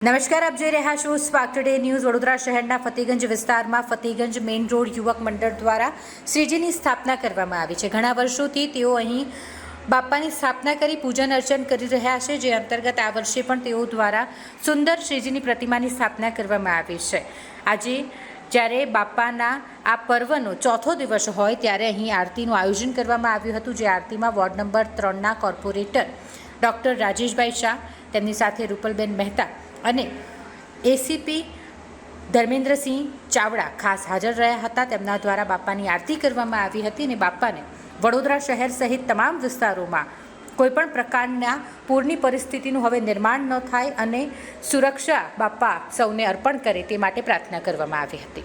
નમસ્કાર, આપ જોઈ રહ્યા છો સ્પાર્ક ટુડે ન્યૂઝ વડોદરા શહેરના ફતેગંજ વિસ્તારમાં ફતેગંજ મેઇન રોડ યુવક મંડળ દ્વારા શ્રીજીની સ્થાપના કરવામાં આવી છે. ઘણા વર્ષોથી તેઓ અહીં બાપાની સ્થાપના કરી, પૂજન અર્ચન કરી રહ્યા છે, જે અંતર્ગત આ વર્ષે પણ તેઓ દ્વારા સુંદર શ્રીજીની પ્રતિમાની સ્થાપના કરવામાં આવી છે. આજે જ્યારે બાપાના આ પર્વનો ચોથો દિવસ હોય, ત્યારે અહીં આરતીનું આયોજન કરવામાં આવ્યું હતું, જે આરતીમાં વોર્ડ નંબર ત્રણના કોર્પોરેટર ડૉક્ટર રાજેશભાઈ શાહ, તેમની સાથે રૂપલબેન મહેતા અને એસીપી ધર્મેન્દ્રસિંહ ચાવડા ખાસ હાજર રહ્યા હતા. તેમના દ્વારા બાપાની આરતી કરવામાં આવી હતી અને બાપાને વડોદરા શહેર સહિત તમામ વિસ્તારોમાં કોઈપણ પ્રકારના પૂરની પરિસ્થિતિનું હવે નિર્માણ ન થાય અને સુરક્ષા બાપા સૌને અર્પણ કરે તે માટે પ્રાર્થના કરવામાં આવી હતી.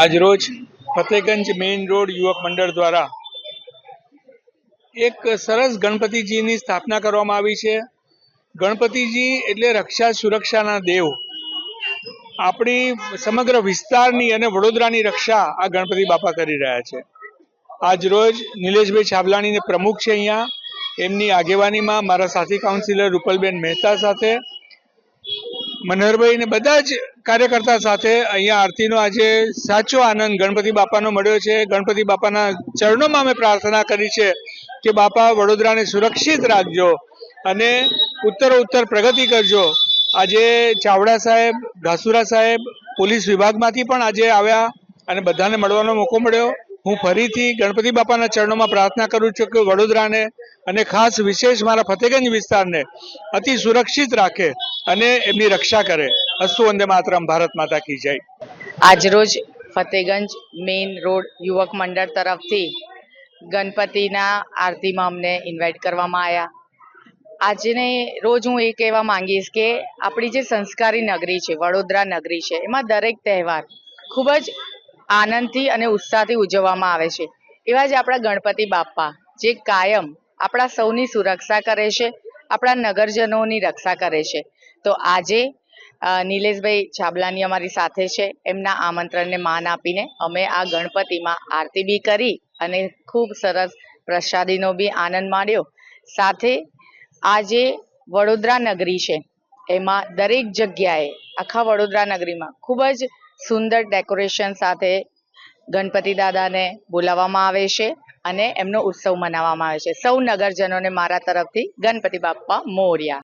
આજરોજ ફતેગંજ મેઇન રોડ યુવક મંડળ દ્વારા એક સરસ ગણપતિજીની સ્થાપના કરવામાં આવી છે. ગણપતિજી એટલે રક્ષા સુરક્ષાના દેવ. આપણી સમગ્ર વિસ્તારની અને વડોદરાની રક્ષા આ ગણપતિ બાપા કરી રહ્યા છે. આજરોજ નિલેશભાઈ છાબલાણીને પ્રમુખ છે અહીંયા. એમની આગેવાનીમાં મારા સાથી કાઉન્સિલર રૂપલબેન મહેતા સાથે. મનહરભાઈ ને બધા જ કાર્યકર્તા સાથે અહીંયા આરતીનો આજે સાચો આનંદ ગણપતિ બાપાનો મળ્યો છે. ગણપતિ બાપાના ચરણોમાં અમે પ્રાર્થના કરી છે કે બાપા વડોદરાને સુરક્ષિત રાખજો અને ઉત્તર ઉત્તર પ્રગતિ કરજો. આજે ચાવડા સાહેબ ઘાસુરા સાહેબ, પોલીસ વિભાગમાંથી પણ આજે આવ્યા અને બધાને મળવાનો મોકો મળ્યો. હું ફરીથી ગણપતિ બાપાના ચરણોમાં પ્રાર્થના કરું છું કે વડોદરાને અને ખાસ વિશેષ મારા ફતેગંજ વિસ્તારને અતિ સુરક્ષિત રાખે અને એમની રક્ષા કરે. અસ્તુ વંદે માતરમ. ભારત માતા કી જય. આજરોજ ફતેગંજ મેઇન રોડ યુવક મંડળ તરફથી ગણપતિના આરતીમાં અમને ઇન્વાઇટ કરવામાં આવ્યા આજને રોજ હું એ કહેવા માંગીશ કે આપણી જે સંસ્કારી નગરી છે, વડોદરા નગરી છે, એમાં દરેક તહેવાર ખૂબ જ આનંદથી અને ઉત્સાહથી ઉજવવામાં આવે છે. એવા જ આપણા ગણપતિ બાપ્પા, જે કાયમ આપણા સૌની સુરક્ષા કરે છે, આપણા નગરજનોની રક્ષા કરે છે. તો આજે નિલેશભાઈ છાબલાની અમારી સાથે છે. એમના આમંત્રણને માન આપીને અમે આ ગણપતિમાં આરતી બી કરી અને ખૂબ સરસ પ્રસાદીનો બી આનંદ માણ્યો. સાથે આ જે વડોદરા નગરી છે, એમાં દરેક જગ્યાએ, આખા વડોદરા નગરીમાં ખૂબ જ સુંદર ડેકોરેશન સાથે ગણપતિ દાદાને બોલાવવામાં આવે છે અને એમનો ઉત્સવ મનાવવામાં આવે છે. સૌ નગરજનોને મારા તરફથી ગણપતિ બાપ્પા મોર્યા.